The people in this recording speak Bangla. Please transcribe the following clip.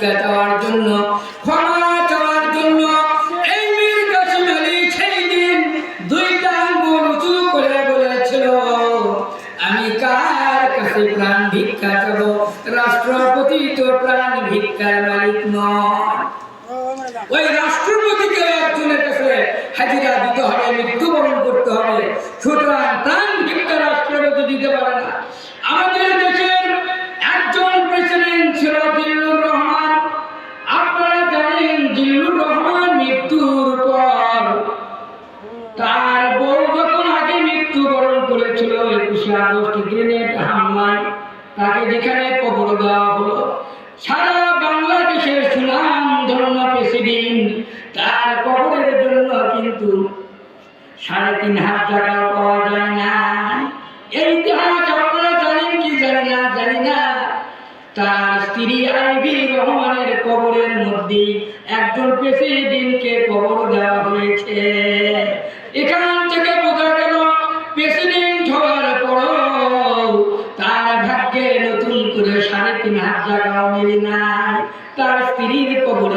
চাওয়ার জন্য, ক্ষমা চাওয়ার জন্য এই মীর কাসিম আলী সেই দিন দুইটা আঙ্গুল উঁচু করে বলেছিল, আমি কার কাছে প্রাণ ভিক্ষা চাবো? রাষ্ট্রপতি তো প্রাণ ভিক্ষার মালিক ওই রাষ্ট্রপতিকে একজনের কাছে হাজিরা দিতে হবে, মৃত্যুবরণ করতে হবে। সুতরাং প্রাণ ভিক্ষা রাষ্ট্রপতি দিতে পারে আপনারা জিল্লুর রহমান মৃত্যুর পর তার বউ যখন আগে মৃত্যুবরণ করেছিল, একুশে আগস্ট গ্রেনেড হামলায় তাকে যেখানে কবর দেওয়া হলো, সারা বাংলাদেশের সুনাম ধন্য প্রেসিডেন্ট, তার কবরের জন্য কিন্তু সাড়ে তিন হাত টাকা পাওয়া যায় না। এই ইতিহাস আপনারা জানেন কি জানি না? জানি না। তার স্ত্রী আইভি রহমানের কবরের মধ্যে একজন প্রেসিডেন্টকে কবর দেওয়া হয়েছে। এখান থেকে বোঝা গেল প্রেসিডেন্ট হওয়ার পরও তার ভাগ্যে নতুন করে সাড়ে তিন হাত জায়গাও মেলে নাই। তার স্ত্রীর কবরে